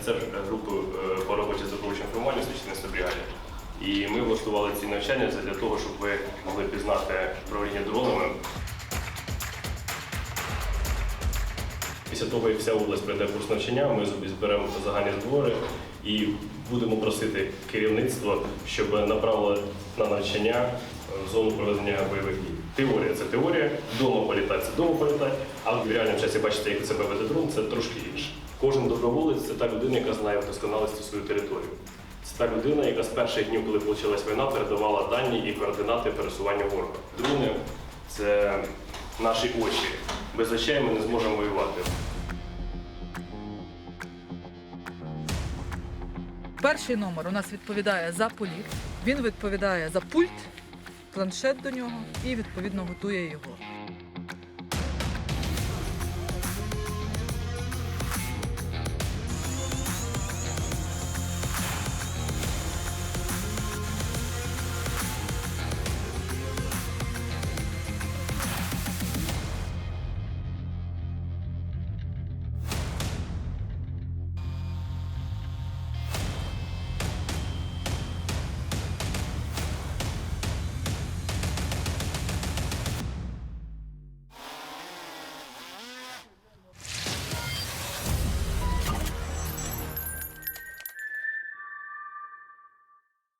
офіцер групи е, по роботі з добровольчим формуванням священництва бригаді. І ми влаштували ці навчання для того, щоб ви могли пізнати управління дронами. Після того, як вся область пройде курс навчання, ми зберемо загальні збори і будемо просити керівництво, щоб направило на навчання в зону проведення бойових дій. Теорія це теорія, вдома політати це вдома політати, а в реальному часі бачите, як себе веде дрон, це трошки інше. Кожен доброволець це та людина, яка знає в досконалості свою територію. Це та людина, яка з перших днів, коли почалась війна, передавала дані і координати пересування ворога. Дрони це наші очі. Без очей ми не зможемо воювати. Перший номер у нас відповідає за політ, він відповідає за пульт, планшет до нього і відповідно готує його.